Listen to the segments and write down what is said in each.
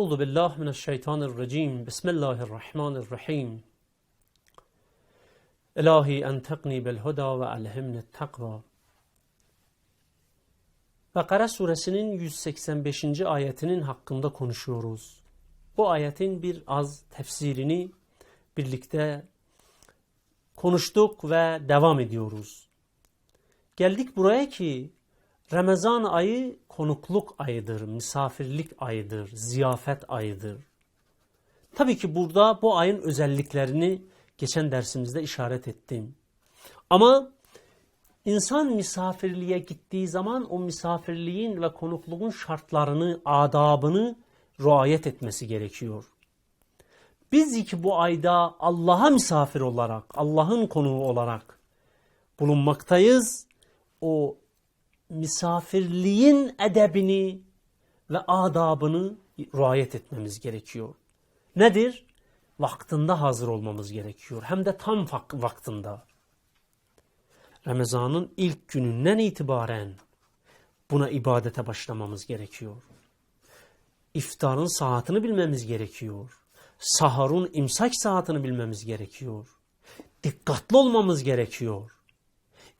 Euzu billahi mineşşeytanirracim. Bismillahirrahmanirrahim. İlahi entekni bil huda ve alhimni takva. Bakara suresinin 185. ayetinin hakkında konuşuyoruz. Bu ayetin bir az tefsirini birlikte konuştuk ve devam ediyoruz. Geldik buraya ki Ramazan ayı konukluk ayıdır, misafirlik ayıdır, ziyafet ayıdır. Tabii ki burada bu ayın özelliklerini geçen dersimizde işaret ettim. Ama insan misafirliğe gittiği zaman o misafirliğin ve konukluğun şartlarını, adabını riayet etmesi gerekiyor. Biz ki bu ayda Allah'a misafir olarak, Allah'ın konuğu olarak bulunmaktayız. O misafirliğin edebini ve adabını riayet etmemiz gerekiyor. Nedir? Vaktinde hazır olmamız gerekiyor. Hem de tam vaktinde. Ramazan'ın ilk gününden itibaren buna ibadete başlamamız gerekiyor. İftarın saatini bilmemiz gerekiyor. Saharun imsak saatini bilmemiz gerekiyor. Dikkatli olmamız gerekiyor.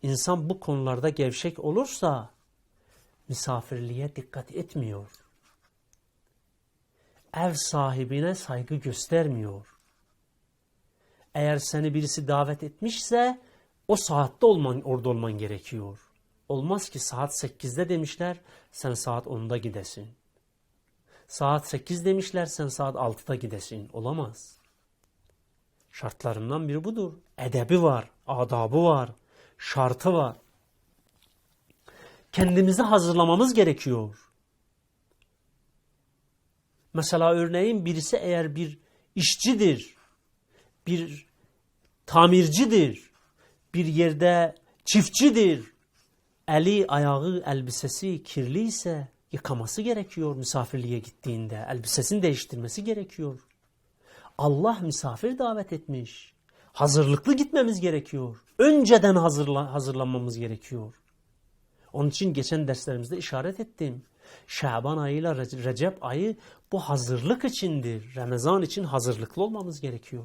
İnsan bu konularda gevşek olursa misafirliğe dikkat etmiyor. Ev sahibine saygı göstermiyor. Eğer seni birisi davet etmişse o saatte olman, orada olman gerekiyor. Olmaz ki saat 8'de demişler sen saat 10'da gidesin. Saat 8 demişler sen saat 6'da gidesin. Olamaz. Şartlarından biri budur. Edebi var, adabı var, şartı var. Kendimizi hazırlamamız gerekiyor. Mesela örneğin birisi eğer bir işçidir, bir tamircidir, bir yerde çiftçidir, eli, ayağı, elbisesi kirli ise yıkaması gerekiyor misafirliğe gittiğinde. Elbisesini değiştirmesi gerekiyor. Allah misafir davet etmiş. Hazırlıklı gitmemiz gerekiyor. Önceden hazırla, hazırlanmamız gerekiyor. Onun için geçen derslerimizde işaret ettim. Şaban ayıyla Recep ayı bu hazırlık içindir. Ramazan için hazırlıklı olmamız gerekiyor.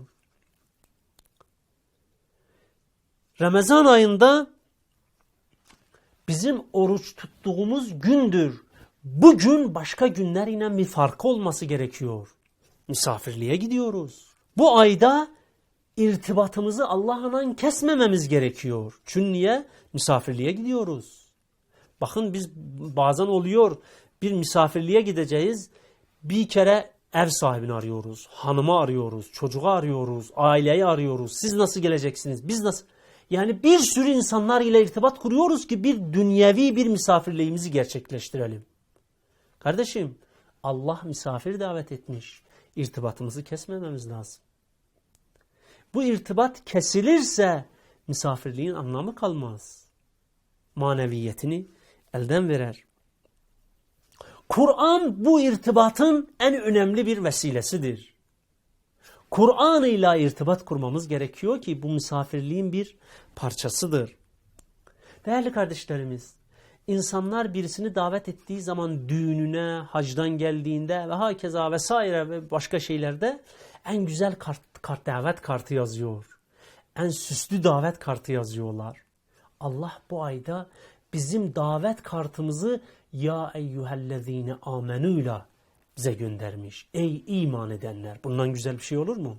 Ramazan ayında bizim oruç tuttuğumuz gündür. Bugün başka günler yine bir farkı olması gerekiyor. Misafirliğe gidiyoruz. Bu ayda irtibatımızı Allah'la kesmememiz gerekiyor. Çünkü niye? Misafirliğe gidiyoruz. Bakın biz bazen oluyor bir misafirliğe gideceğiz. Bir kere ev sahibini arıyoruz. Hanımı arıyoruz. Çocuğu arıyoruz. Aileyi arıyoruz. Siz nasıl geleceksiniz? Biz nasıl? Yani bir sürü insanlar ile irtibat kuruyoruz ki bir dünyevi bir misafirliğimizi gerçekleştirelim. Kardeşim Allah misafir davet etmiş. İrtibatımızı kesmememiz lazım. Bu irtibat kesilirse misafirliğin anlamı kalmaz. Maneviyetini elden verer. Kur'an bu irtibatın en önemli bir vesilesidir. Kur'an ile irtibat kurmamız gerekiyor ki bu misafirliğin bir parçasıdır. Değerli kardeşlerimiz, insanlar birisini davet ettiği zaman düğününe, hacdan geldiğinde ve hakeza vesaire ve başka şeylerde en güzel kart, kart davet kartı yazıyor. En süslü davet kartı yazıyorlar. Allah bu ayda bizim davet kartımızı ya eyyühellezine amenuyla bize göndermiş. Ey iman edenler. Bundan güzel bir şey olur mu?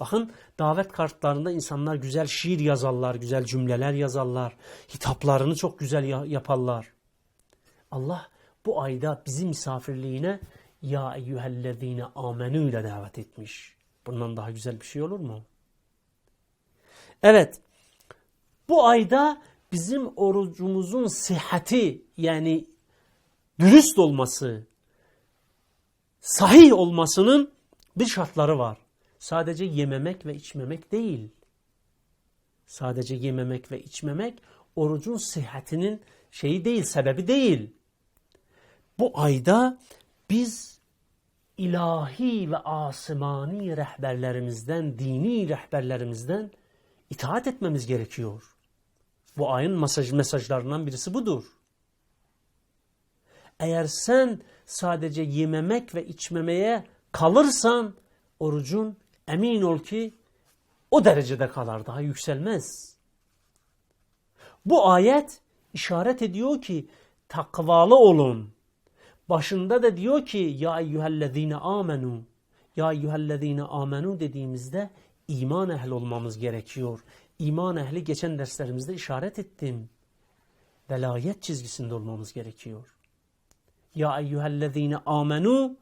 Bakın davet kartlarında insanlar güzel şiir yazarlar, güzel cümleler yazarlar. Hitaplarını çok güzel yaparlar. Allah bu ayda bizim misafirliğine ya eyyühellezine amenü ile davet etmiş. Bundan daha güzel bir şey olur mu? Evet. Bu ayda bizim orucumuzun sıhhati yani dürüst olması, sahih olmasının bir şartları var. Sadece yememek ve içmemek değil. Sadece yememek ve içmemek orucun sıhhatinin şeyi değil, sebebi değil. Bu ayda biz ilahi ve asimani rehberlerimizden, dini rehberlerimizden itaat etmemiz gerekiyor. Bu ayın mesaj, mesajlarından birisi budur. Eğer sen sadece yememek ve içmemeye kalırsan orucun emin ol ki o derecede kalır daha yükselmez. Bu ayet işaret ediyor ki takvalı olun. Başında da diyor ki ya eyyühellezine amenu ya eyyühellezine amenu dediğimizde iman ehli olmamız gerekiyor. İman ehli geçen derslerimizde işaret ettim. Velayet çizgisinde olmamız gerekiyor. Ya eyyühellezine amenu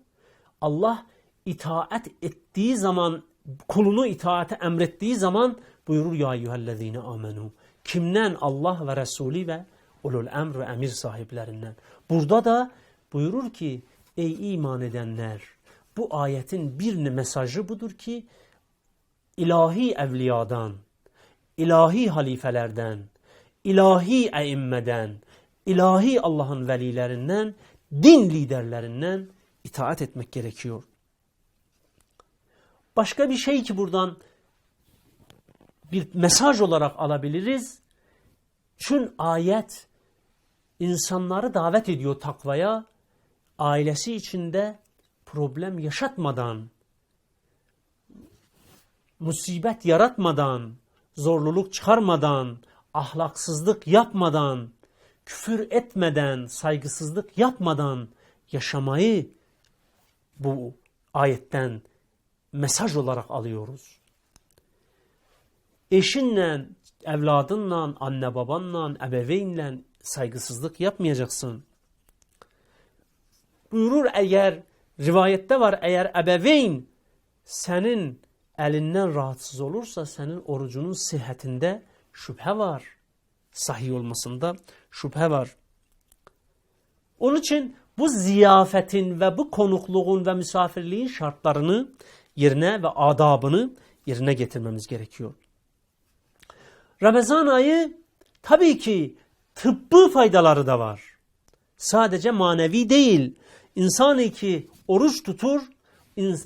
Allah itaat ettiği zaman kulunu itaate emrettiği zaman buyurur ya eyyühellezine amenu. Kimden? Allah ve Resulü ve ulul emr ve emir sahiplerinden. Burada da buyurur ki ey iman edenler bu ayetin bir mesajı budur ki ilahi evliyadan, ilahi halifelerden, ilahi eimmeden, ilahi Allah'ın velilerinden, din liderlerinden itaat etmek gerekiyor. Başka bir şey ki buradan bir mesaj olarak alabiliriz. Çünkü ayet insanları davet ediyor takvaya, ailesi içinde problem yaşatmadan, musibet yaratmadan, zorluluk çıkarmadan, ahlaksızlık yapmadan, küfür etmeden, saygısızlık yapmadan yaşamayı bu ayetten mesaj olarak alıyoruz. Eşinle, evladınla, anne babanla, ebeveynle saygısızlık yapmayacaksın. Buyurur eğer rivayette var eğer ebeveyn senin elinden rahatsız olursa senin orucunun sıhhatinde şüphe var. Sahih olmasında şüphe var. Onun için bu ziyafetin ve bu konukluğun ve misafirliğin şartlarını yerine ve adabını yerine getirmemiz gerekiyor. Ramazan ayı tabii ki tıbbi faydaları da var. Sadece manevi değil. İnsan ki oruç tutur,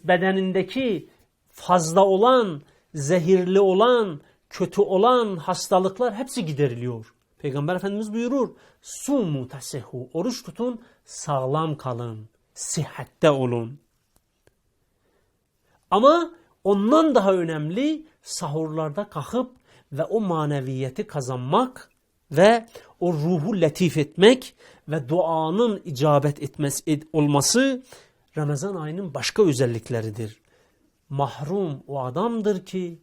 bedenindeki fazla olan, zehirli olan, kötü olan hastalıklar hepsi gideriliyor. Peygamber Efendimiz buyurur, sumu tasehu, oruç tutun, sağlam kalın, sihatte olun. Ama ondan daha önemli sahurlarda kalkıp ve o maneviyeti kazanmak ve o ruhu latif etmek ve duanın icabet etmesi olması Ramazan ayının başka özellikleridir. Mahrum o adamdır ki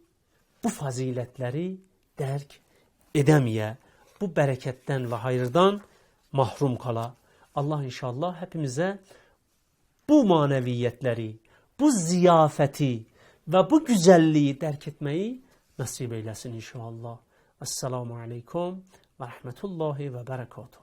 bu faziletleri derk edemeye, bu bereketten ve hayırdan mahrum kala. Allah inşallah hepimize bu maneviyetleri, bu ziyafeti ve bu güzelliği derk etmeyi nasip eylesin inşallah. Esselamu Aleyküm ve Rahmetullahi ve Berekatuhu.